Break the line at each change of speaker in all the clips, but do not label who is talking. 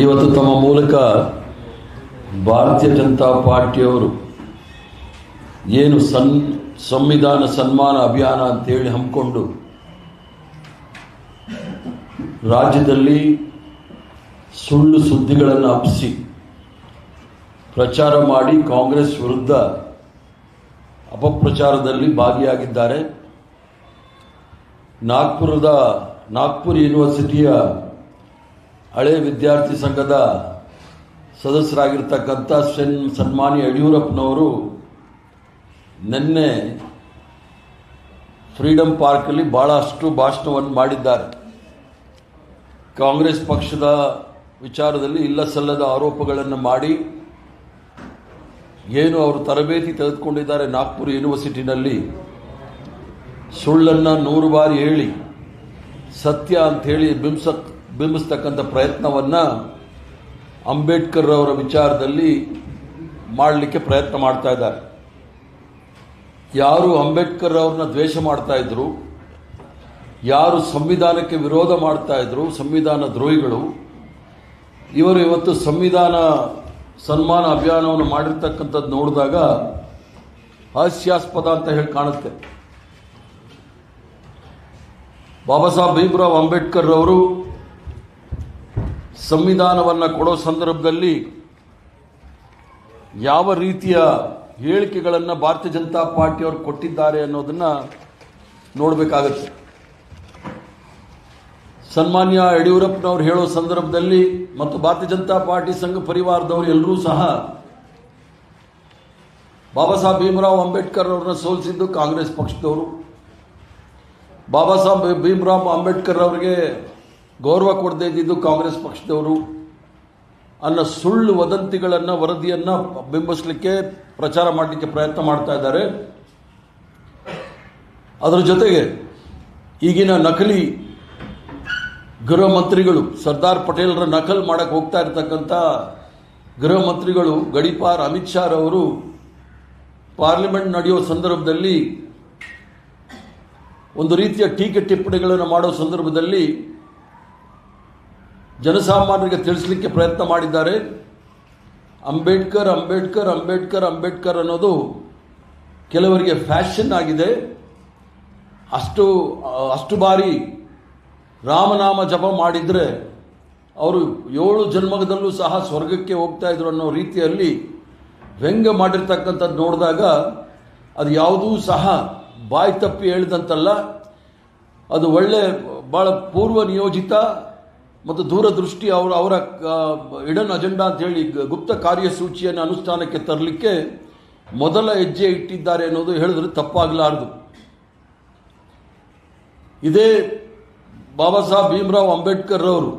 ಇವತ್ತು ತಮ್ಮ ಮೂಲಕ ಭಾರತೀಯ ಜನತಾ ಪಾರ್ಟಿಯವರು ಏನು ಸನ್ ಸಂವಿಧಾನ ಸನ್ಮಾನ ಅಭಿಯಾನ ಅಂತೇಳಿ ಹಮ್ಮಿಕೊಂಡು ರಾಜ್ಯದಲ್ಲಿ ಸುಳ್ಳು ಸುದ್ದಿಗಳನ್ನು ಹಬ್ಬಿಸಿ ಪ್ರಚಾರ ಮಾಡಿ ಕಾಂಗ್ರೆಸ್ ವಿರುದ್ಧ ಅಪಪ್ರಚಾರದಲ್ಲಿ ಭಾಗಿಯಾಗಿದ್ದಾರೆ. ನಾಗ್ಪುರದ ನಾಗ್ಪುರ್ ಯೂನಿವರ್ಸಿಟಿಯ ಹಳೆ ವಿದ್ಯಾರ್ಥಿ ಸಂಘದ ಸದಸ್ಯರಾಗಿರ್ತಕ್ಕಂಥ ಸೆನ್ ಸನ್ಮಾನಿ ಯಡಿಯೂರಪ್ಪನವರು ನಿನ್ನೆ ಫ್ರೀಡಮ್ ಪಾರ್ಕಲ್ಲಿ ಭಾಳಷ್ಟು ಭಾಷಣವನ್ನು ಮಾಡಿದ್ದಾರೆ. ಕಾಂಗ್ರೆಸ್ ಪಕ್ಷದ ವಿಚಾರದಲ್ಲಿ ಇಲ್ಲ ಸಲ್ಲದ ಆರೋಪಗಳನ್ನು ಮಾಡಿ ಏನು ಅವರು ತರಬೇತಿ ತೆಗೆದುಕೊಂಡಿದ್ದಾರೆ ನಾಗ್ಪುರ್ ಯೂನಿವರ್ಸಿಟಿನಲ್ಲಿ. ಸುಳ್ಳನ್ನು ನೂರು ಬಾರಿ ಹೇಳಿ, ಸತ್ಯ ಹೇಳಿ ಬಿಂಬಿಸ ಬಿಂಬಿಸ್ತಕ್ಕಂಥ ಪ್ರಯತ್ನವನ್ನು ಅಂಬೇಡ್ಕರ್ ಅವರ ವಿಚಾರದಲ್ಲಿ ಮಾಡಲಿಕ್ಕೆ ಪ್ರಯತ್ನ ಮಾಡ್ತಾ ಇದ್ದಾರೆ. ಯಾರು ಅಂಬೇಡ್ಕರ್ ಅವ್ರನ್ನ ದ್ವೇಷ ಮಾಡ್ತಾ ಇದ್ರು, ಯಾರು ಸಂವಿಧಾನಕ್ಕೆ ವಿರೋಧ ಮಾಡ್ತಾ ಇದ್ರು, ಸಂವಿಧಾನ ದ್ರೋಹಿಗಳು, ಇವರು ಇವತ್ತು ಸಂವಿಧಾನ ಸನ್ಮಾನ ಅಭಿಯಾನವನ್ನು ಮಾಡಿರ್ತಕ್ಕಂಥದ್ದು ನೋಡಿದಾಗ ಹಾಸ್ಯಾಸ್ಪದ ಅಂತ ಹೇಳಿ ಕಾಣುತ್ತೆ. ಬಾಬಾ ಸಾಹೇಬ್ ಭೀಮ್ರಾವ್ ಅಂಬೇಡ್ಕರ್ ಅವರು ಸಂವಿಧಾನವನ್ನು ಕೊಡೋ ಸಂದರ್ಭದಲ್ಲಿ ಯಾವ ರೀತಿಯ ಹೇಳಿಕೆಗಳನ್ನು ಭಾರತೀಯ ಜನತಾ ಪಾರ್ಟಿಯವರು ಕೊಟ್ಟಿದ್ದಾರೆ ಅನ್ನೋದನ್ನ ನೋಡಬೇಕಾಗತ್ತೆ. ಸನ್ಮಾನ್ಯ ಯಡಿಯೂರಪ್ಪನವರು ಹೇಳೋ ಸಂದರ್ಭದಲ್ಲಿ ಮತ್ತು ಭಾರತೀಯ ಜನತಾ ಪಾರ್ಟಿ ಸಂಘ ಪರಿವಾರದವರು ಎಲ್ಲರೂ ಸಹ ಬಾಬಾ ಸಾಹೇಬ್ ಭೀಮರಾವ್ ಅಂಬೇಡ್ಕರ್ ಅವರನ್ನ ಸೋಲಿಸಿದ್ದು ಕಾಂಗ್ರೆಸ್ ಪಕ್ಷದವರು. ಬಾಬಾ ಸಾಹೇಬ್ ಭೀಮರಾವ್ ಅಂಬೇಡ್ಕರ್ ಅವರಿಗೆ ಗೌರವ ಕೊಡದೇ ಇದ್ದಿದ್ದು ಕಾಂಗ್ರೆಸ್ ಪಕ್ಷದವರು. ಅನ್ನೋ ಸುಳ್ಳು ವದಂತಿಗಳನ್ನು, ವರದಿಯನ್ನು ಬಿಂಬಿಸಲಿಕ್ಕೆ ಪ್ರಚಾರ ಮಾಡಲಿಕ್ಕೆ ಪ್ರಯತ್ನ ಮಾಡ್ತಾ ಇದ್ದಾರೆ. ಅದರ ಜೊತೆಗೆ ಈಗಿನ ನಕಲಿ ಗೃಹ ಮಂತ್ರಿಗಳು, ಸರ್ದಾರ್ ಪಟೇಲ್ರ ನಕಲ್ ಮಾಡಕ್ಕೆ ಹೋಗ್ತಾ ಇರತಕ್ಕಂಥ ಗೃಹ ಮಂತ್ರಿಗಳು ಗಡಿಪಾರ್ ಅಮಿತ್ ಶಾ ಅವರು ಪಾರ್ಲಿಮೆಂಟ್ ನಡೆಯೋ ಸಂದರ್ಭದಲ್ಲಿ ಒಂದು ರೀತಿಯ ಟೀಕೆ ಟಿಪ್ಪಣಿಗಳನ್ನು ಮಾಡೋ ಸಂದರ್ಭದಲ್ಲಿ ಜನಸಾಮಾನ್ಯರಿಗೆ ತಿಳಿಸ್ಲಿಕ್ಕೆ ಪ್ರಯತ್ನ ಮಾಡಿದ್ದಾರೆ. ಅಂಬೇಡ್ಕರ್ ಅಂಬೇಡ್ಕರ್ ಅಂಬೇಡ್ಕರ್ ಅಂಬೇಡ್ಕರ್ ಅನ್ನೋದು ಕೆಲವರಿಗೆ ಫ್ಯಾಷನ್ ಆಗಿದೆ. ಅಷ್ಟು ಅಷ್ಟು ಬಾರಿ ರಾಮನಾಮ ಜಪ ಮಾಡಿದರೆ ಅವರು ಏಳು ಜನ್ಮದಲ್ಲೂ ಸಹ ಸ್ವರ್ಗಕ್ಕೆ ಹೋಗ್ತಾ ಇದ್ರು ಅನ್ನೋ ರೀತಿಯಲ್ಲಿ ವ್ಯಂಗ್ಯ ಮಾಡಿರ್ತಕ್ಕಂಥದ್ದು ನೋಡಿದಾಗ ಅದು ಯಾವುದೂ ಸಹ ಬಾಯಿ ತಪ್ಪಿ ಹೇಳಿದಂತಲ್ಲ. ಅದು ಒಳ್ಳೆ ಭಾಳ ಪೂರ್ವ ನಿಯೋಜಿತ ಮತ್ತು ದೂರದೃಷ್ಟಿ ಅವರ ಅವರ ಇಡನ್ ಅಜೆಂಡಾ ಅಂತ ಹೇಳಿ ಗುಪ್ತ ಕಾರ್ಯಸೂಚಿಯನ್ನು ಅನುಷ್ಠಾನಕ್ಕೆ ತರಲಿಕ್ಕೆ ಮೊದಲ ಹೆಜ್ಜೆ ಇಟ್ಟಿದ್ದಾರೆ ಅನ್ನೋದು ಹೇಳಿದ್ರೆ ತಪ್ಪಾಗಲಾರದು. ಇದೇ ಬಾಬಾ ಸಾಹೇಬ್ ಭೀಮರಾವ್ ಅಂಬೇಡ್ಕರ್ ಅವರು.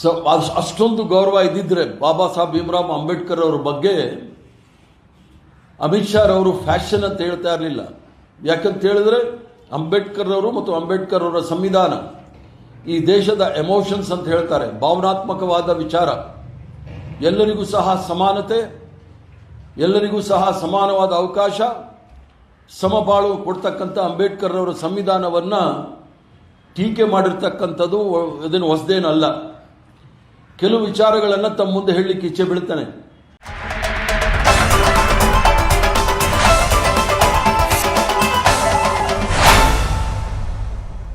ಸ ಅಷ್ಟೊಂದು ಗೌರವ ಇದ್ದಿದ್ರೆ ಬಾಬಾ ಸಾಹೇಬ್ ಭೀಮರಾವ್ ಅಂಬೇಡ್ಕರ್ ಅವರ ಬಗ್ಗೆ ಅಮಿತ್ ಶಾ ಅವರು ಫ್ಯಾಷನ್ ಅಂತ ಹೇಳ್ತಾ ಇರಲಿಲ್ಲ. ಯಾಕಂತ ಹೇಳಿದ್ರೆ ಅಂಬೇಡ್ಕರ್ ಅವರು ಮತ್ತು ಅಂಬೇಡ್ಕರ್ ಅವರ ಸಂವಿಧಾನ ಈ ದೇಶದ ಎಮೋಷನ್ಸ್ ಅಂತ ಹೇಳ್ತಾರೆ, ಭಾವನಾತ್ಮಕವಾದ ವಿಚಾರ. ಎಲ್ಲರಿಗೂ ಸಹ ಸಮಾನತೆ, ಎಲ್ಲರಿಗೂ ಸಹ ಸಮಾನವಾದ ಅವಕಾಶ. ಸಮಬಾಳು ಕೊಡ್ತಕ್ಕಂಥ ಅಂಬೇಡ್ಕರ್ ಅವರ ಸಂವಿಧಾನವನ್ನು ಟೀಕೆ ಮಾಡಿರ್ತಕ್ಕಂಥದ್ದು, ಇದನ್ನು ಹೊಸದೇನಲ್ಲ. ಕೆಲವು ವಿಚಾರಗಳನ್ನು ತಮ್ಮ ಮುಂದೆ ಹೇಳಲಿಕ್ಕೆ ಇಚ್ಛೆ ಬೀಳ್ತಾನೆ.